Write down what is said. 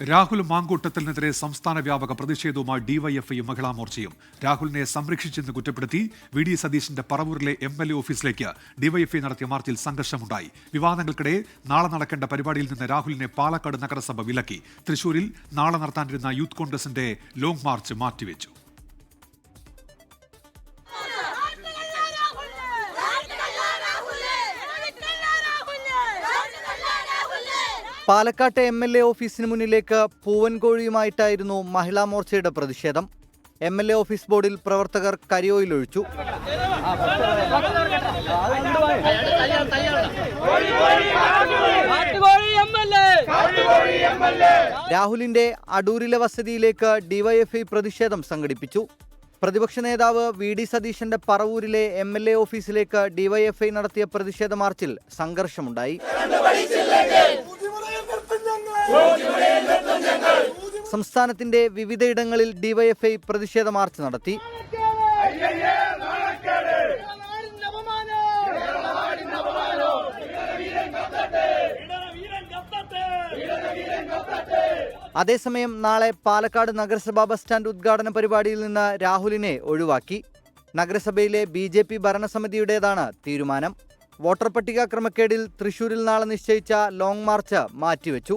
രാഹുൽ മാങ്കൂട്ടത്തിനെതിരെ സംസ്ഥാന വ്യാപക പ്രതിഷേധവുമായി ഡിവൈഎഫ്ഐയും മഹിളാ മോർച്ചയും. രാഹുലിനെ സംരക്ഷിച്ചെന്ന് കുറ്റപ്പെടുത്തി വി ഡി സതീശിന്റെ പറവൂരിലെ എം എൽ എ ഓഫീസിലേക്ക് ഡിവൈഎഫ്ഐ നടത്തിയ മാർച്ചിൽ സംഘർഷമുണ്ടായി. വിവാദങ്ങൾക്കിടെ നാളെ നടക്കേണ്ട പരിപാടിയിൽ നിന്ന് രാഹുലിനെ പാലക്കാട് നഗരസഭ വിലക്കി. തൃശൂരിൽ നാളെ നടത്താനിരുന്ന യൂത്ത് കോൺഗ്രസിന്റെ ലോങ് മാർച്ച് മാറ്റിവെച്ചു. പാലക്കാട്ടെ എം എൽ എ ഓഫീസിന് മുന്നിലേക്ക് പൂവൻകോഴിയുമായിട്ടായിരുന്നു മഹിളാ മോർച്ചയുടെ പ്രതിഷേധം. എം എൽ എ ഓഫീസ് ബോർഡിൽ പ്രവർത്തകർ കരിയോയിലൊഴിച്ചു. രാഹുലിന്റെ അടൂരിലെ വസതിയിലേക്ക് ഡിവൈഎഫ്ഐ പ്രതിഷേധം സംഘടിപ്പിച്ചു. പ്രതിപക്ഷ നേതാവ് വി ഡി സതീശന്റെ പറവൂരിലെ എം എൽ എ ഓഫീസിലേക്ക് ഡിവൈഎഫ്ഐ നടത്തിയ പ്രതിഷേധ മാർച്ചിൽ സംഘർഷമുണ്ടായി. സംസ്ഥാനത്തിന്റെ വിവിധയിടങ്ങളിൽ ഡിവൈഎഫ്ഐ പ്രതിഷേധ മാർച്ച് നടത്തി. അതേസമയം നാളെ പാലക്കാട് നഗരസഭാ ബസ് സ്റ്റാൻഡ് ഉദ്ഘാടന പരിപാടിയിൽ നിന്ന് രാഹുലിനെ ഒഴിവാക്കി. നഗരസഭയിലെ ബി ജെ പി ഭരണസമിതിയുടേതാണ് തീരുമാനം. വോട്ടർ പട്ടിക ക്രമക്കേടിൽ തൃശൂരിൽ നാളെ നിശ്ചയിച്ച ലോങ് മാർച്ച് മാറ്റിവെച്ചു.